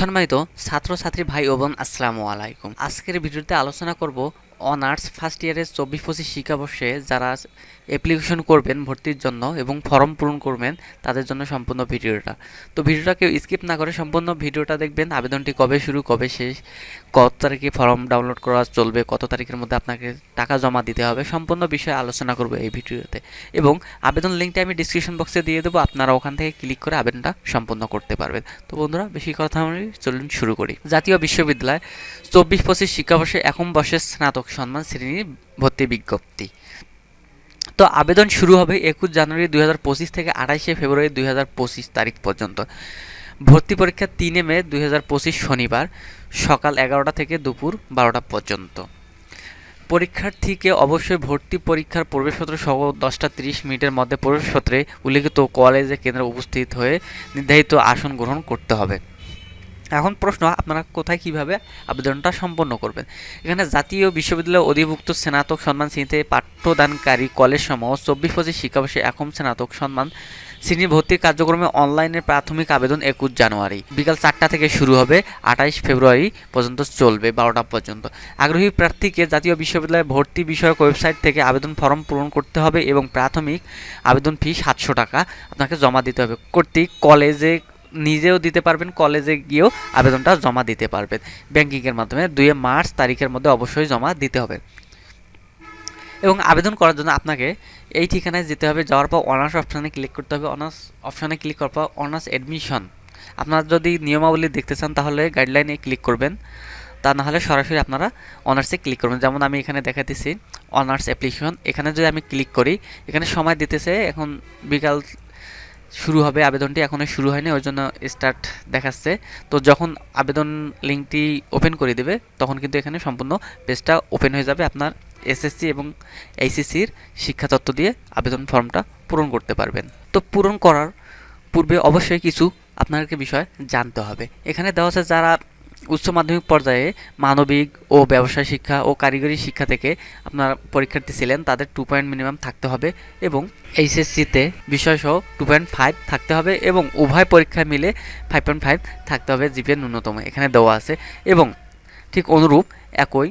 সম্মানিত ছাত্রছাত্রী ভাই ও বোন আসসালামু আলাইকুম। আজকের ভিডিওতে আলোচনা করব অনার্স ফার্স্ট ইয়ারের চব্বিশ পঁচিশ শিক্ষাবর্ষে যারা অ্যাপ্লিকেশন করবেন ভর্তির জন্য এবং ফর্ম পূরণ করবেন, তাদের জন্য সম্পূর্ণ ভিডিওটা। তো ভিডিওটা কেউ স্কিপ না করে সম্পূর্ণ ভিডিওটা দেখবেন, আবেদনটি কবে শুরু, কবে শেষ, কত তারিখে ফর্ম ডাউনলোড করা চলবে, কত তারিখের মধ্যে আপনাকে টাকা জমা দিতে হবে, সম্পূর্ণ বিষয়ে আলোচনা করব এই ভিডিওতে। এবং আবেদন লিঙ্কটা আমি ডিসক্রিপশন বক্সে দিয়ে দেবো, আপনারা ওখান থেকে ক্লিক করে আবেদনটা সম্পূর্ণ করতে পারবেন। তো বন্ধুরা, বেশি কথা আমি চলুন শুরু করি। জাতীয় বিশ্ববিদ্যালয়, চব্বিশ পঁচিশ শিক্ষাবর্ষে এখন বর্ষের স্নাতক সম্মান শ্রেণির ভর্তি বিজ্ঞপ্তি। তো আবেদন শুরু হবে একুশ জানুয়ারি দু হাজার পঁচিশ থেকে আঠাইশে ফেব্রুয়ারি দু হাজার পঁচিশ তারিখ পর্যন্ত। ভর্তি পরীক্ষা তিনে মে দু হাজার পঁচিশ শনিবার সকাল এগারোটা থেকে দুপুর বারোটা পর্যন্ত। পরীক্ষার্থীকে অবশ্যই ভর্তি পরীক্ষার প্রবেশপত্র সহ দশটা তিরিশ মিনিটের মধ্যে প্রবেশপত্রে উল্লিখিত কলেজে কেন্দ্রে উপস্থিত হয়ে নির্ধারিত আসন গ্রহণ করতে হবে। এখন প্রশ্ন, আপনারা কোথায় কীভাবে আবেদনটা সম্পন্ন করবেন? এখানে জাতীয় বিশ্ববিদ্যালয় অধিভুক্ত স্নাতক সম্মান শ্রেণীতে পাঠ্যদানকারী কলেজ সমূহ চব্বিশ পঁচিশ শিক্ষাবর্ষে এখন স্নাতক সম্মান শ্রেণি ভর্তির কার্যক্রমে অনলাইনে প্রাথমিক আবেদন একুশ জানুয়ারি। বিকাল চারটা থেকে শুরু হবে, আঠাইশ ফেব্রুয়ারি পর্যন্ত চলবে, বারোটা পর্যন্ত। আগ্রহী প্রার্থীকে জাতীয় বিশ্ববিদ্যালয়ে ভর্তি বিষয়ক ওয়েবসাইট থেকে আবেদন ফর্ম পূরণ করতে হবে এবং প্রাথমিক আবেদন ফি সাতশো টাকা আপনাকে জমা দিতে হবে। কর্তৃক কলেজে নিজেও দিতে পারবেন, কলেজে গিয়েও আবেদনটা জমা দিতে পারবেন। ব্যাংকিংয়ের মাধ্যমে দুই মার্চ তারিখের মধ্যে অবশ্যই জমা দিতে হবে। এবং আবেদন করার জন্য আপনাকে এই ঠিকানায় যেতে হবে, যাওয়ার পর অনার্স অপশানে ক্লিক করতে হবে। অনার্স অপশানে ক্লিক করার পর অনার্স অ্যাডমিশন। আপনারা যদি নিয়মাবলী দেখতে চান, তাহলে গাইডলাইনে ক্লিক করবেন। তা না হলে সরাসরি আপনারা অনার্সে ক্লিক করবেন। যেমন আমি এখানে দেখাতেছি অনার্স অ্যাপ্লিকেশন। এখানে যদি আমি ক্লিক করি, এখানে সময় দিতেছে, এখন বিকাল শুরু হবে, আবেদনটি এখনও শুরু হয়নি, ওই জন্য স্টার্ট দেখাচ্ছে। তো যখন আবেদন লিঙ্কটি ওপেন করে দেবে, তখন কিন্তু এখানে সম্পূর্ণ পেজটা ওপেন হয়ে যাবে আপনার এসএসসি এবং এইচএসসির শিক্ষা তত্ত্ব দিয়ে আবেদন ফর্মটা পূরণ করতে পারবেন। তো পূরণ করার পূর্বে অবশ্যই কিছু আপনাকে বিষয় জানতে হবে। এখানে দেওয়া আছে যারা উচ্চ মাধ্যমিক পর্যায়ে মানবিক ও ব্যবসায় শিক্ষা ও কারিগরি শিক্ষা থেকে আপনার পরীক্ষার্থী ছিলেন, তাদের টু পয়েন্ট মিনিমাম থাকতে হবে এবং এইচএসসিতে বিষয়সহ টু পয়েন্ট ফাইভ থাকতে হবে এবং উভয় পরীক্ষায় মিলে ফাইভ পয়েন্ট ফাইভ থাকতে হবে জিপিএ ন্যূনতম এখানে দেওয়া আছে এবং ঠিক অনুরূপ একই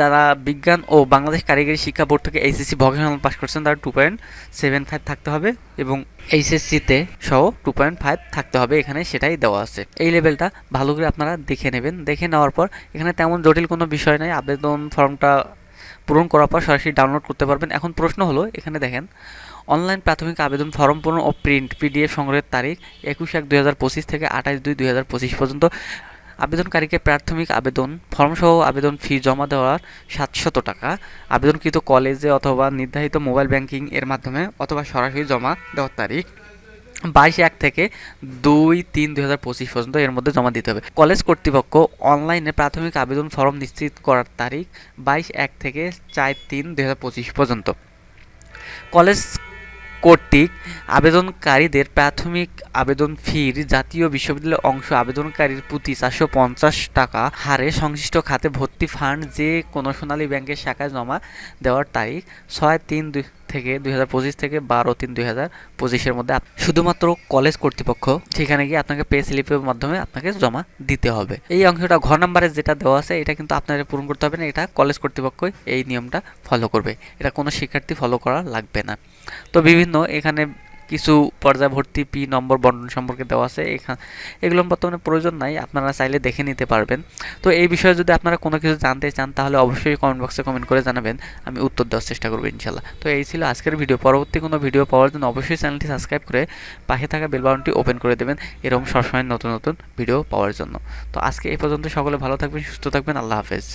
যারা বিজ্ঞান ও বাংলাদেশ কারিগরি শিক্ষা বোর্ড থেকে এইচএসসি ভকেশনাল পাস করছেন, তারা টু পয়েন্ট সেভেন ফাইভ থাকতে হবে এবং এইচএসসিতে সহ টু পয়েন্ট ফাইভ থাকতে হবে। এখানে সেটাই দেওয়া আছে। এই লেভেলটা ভালো করে আপনারা দেখে নেবেন। দেখে নেওয়ার পর এখানে তেমন জটিল কোনো বিষয় নাই। আবেদন ফর্মটা পূরণ করার পর সরাসরি ডাউনলোড করতে পারবেন। এখন প্রশ্ন হলো, এখানে দেখেন অনলাইন প্রাথমিক আবেদন ফর্ম পূরণ ও প্রিন্ট পিডিএফ সংগ্রহের তারিখ একুশ এক দুই হাজার পঁচিশ থেকে আঠাশ দুই দুই হাজার পঁচিশ পর্যন্ত। আবেদনকারীকে প্রাথমিক আবেদন ফর্মসহ আবেদন ফি জমা দেওয়ার সাতশত টাকা, আবেদনকৃত কলেজে অথবা নির্ধারিত মোবাইল ব্যাংকিং এর মাধ্যমে অথবা সরাসরি জমা দেওয়ার তারিখ বাইশ এক থেকে দুই তিন দুই হাজার পঁচিশ পর্যন্ত এর মধ্যে জমা দিতে হবে। কলেজ কর্তৃপক্ষ অনলাইনে প্রাথমিক আবেদন ফর্ম নিশ্চিত করার তারিখ বাইশ এক থেকে চার তিন দুই হাজার পঁচিশ পর্যন্ত। কলেজ কর্তৃক আবেদনকারীদের প্রাথমিক আবেদন ফির জাতীয় বিশ্ববিদ্যালয়ের অংশ আবেদনকারীর প্রতি চারশো পঞ্চাশ টাকা হারে সংশ্লিষ্ট খাতে ভর্তি ফান্ড যে কোনো সোনালী ব্যাংকের শাখায় জমা দেওয়ার তারিখ ছয় তিন দুই থেকে দুই হাজার পঁচিশ থেকে বারো তিন দুই হাজার পঁচিশের মধ্যে শুধুমাত্র কলেজ কর্তৃপক্ষ সেখানে গিয়ে আপনাকে পে স্লিপের মাধ্যমে আপনাকে জমা দিতে হবে। এই অংশটা ঘর নাম্বারে যেটা দেওয়া আছে, এটা কিন্তু আপনাকে পূরণ করতে হবে না, এটা কলেজ কর্তৃপক্ষই এই নিয়মটা ফলো করবে। এটা কোনো শিক্ষার্থী ফলো করা লাগবে না। তো বিভিন্ন এখানে কিছু পর্যায় ভর্তি পি নম্বর বন্টন সম্পর্কে দেওয়া আছে। এখানে এগুলো বর্তমানে প্রয়োজন নাই, আপনারা চাইলে দেখে নিতে পারবেন। তো এই বিষয়ে যদি আপনারা কোনো কিছু জানতে চান, তাহলে অবশ্যই কমেন্ট বক্সে কমেন্ট করে জানাবেন। আমি উত্তর দেওয়ার চেষ্টা করব, ইনশাল্লাহ। তো এই ছিল আজকের ভিডিও। পরবর্তী কোনো ভিডিও পাওয়ার জন্য অবশ্যই চ্যানেলটি সাবস্ক্রাইব করে পাশে থাকা বেল বাটনটি ওপেন করে দেবেন। এরকম সবসময় নতুন নতুন ভিডিও পাওয়ার জন্য। তো আজকে এই পর্যন্ত সকলে ভালো থাকবেন, সুস্থ থাকবেন। আল্লাহ হাফেজ।